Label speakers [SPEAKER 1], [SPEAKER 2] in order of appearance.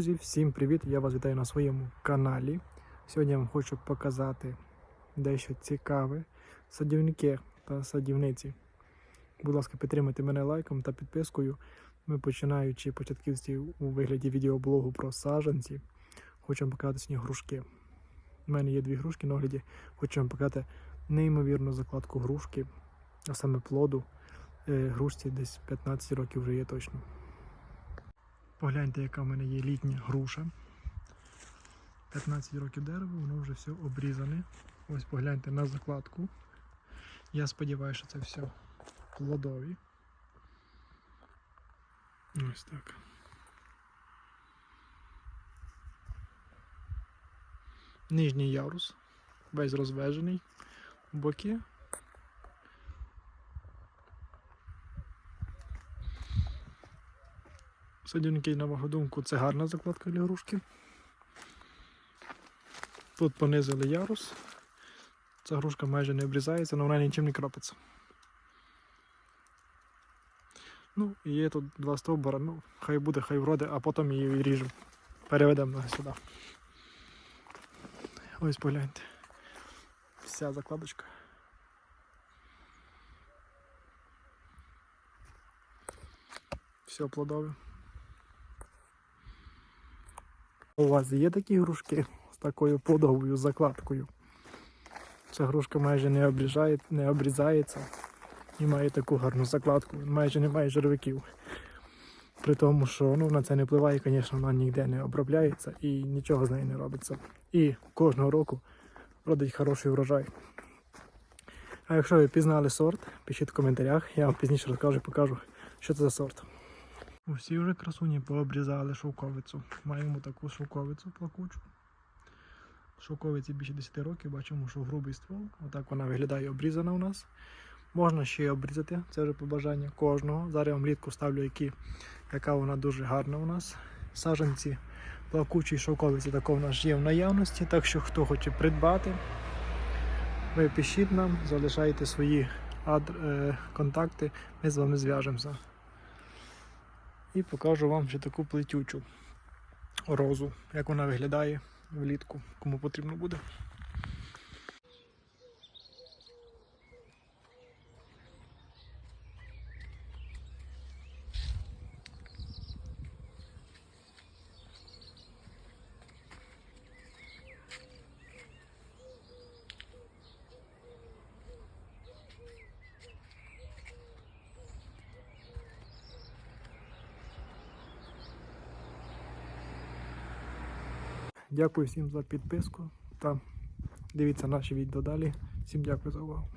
[SPEAKER 1] Друзі, всім привіт! Я вас вітаю на своєму каналі. Сьогодні я вам хочу показати дещо цікаве садівники та садівниці. Будь ласка, підтримайте мене лайком та підпискою. Ми починаючи початківці у вигляді відеоблогу про саджанці. Хочу вам показати сьогодні грушки. У мене є дві грушки на огляді. Хочу вам показати неймовірну закладку грушки, а саме плоду. Е, Грушці десь 15 років вже є точно. Погляньте, яка в мене є літня груша. 15 років дерева, воно вже все обрізане. Ось погляньте на закладку. Я сподіваюся, що це все плодові. Ось так. Нижній ярус, весь розвежений, боки. Садівники, на вашу думку, це гарна закладка для грушки. Тут понизили ярус. Ця грушка майже не обрізається, але вона нічим не кропиться. Ну, і є тут два стовбура, ну, хай буде, хай вроде, а потім її відріжемо. Переведемо сюди. Ось погляньте. Вся закладочка. Все плодове. У вас є такі грушки з такою подовгою закладкою. Ця грушка майже не, обрізає, не обрізається і має таку гарну закладку, майже немає жировиків. При тому, що ну, на це не впливає, звісно, вона ніде не обробляється і нічого з нею не робиться. І кожного року родить хороший врожай. А якщо ви пізнали сорт, пишіть в коментарях, я вам пізніше розкажу і покажу, що це за сорт. Усі вже красуні пообрізали шовковицю. Маємо таку шовковицю плакучу. Шовковиці більше 10 років, бачимо, що грубий ствол. Отак вона виглядає обрізана у нас. Можна ще й обрізати, це вже по бажанню кожного. Зараз я вам влітку ставлю, які, яка вона дуже гарна у нас. Саженці плакучі шовковиці такого в нас є в наявності, так що хто хоче придбати, ви пишіть нам, залишайте свої е, контакти, ми з вами зв'яжемося. І покажу вам ще таку плетючу розу, як вона виглядає влітку, кому потрібно буде. Дякую всім за підписку та дивіться наші відео далі. Всім дякую за увагу.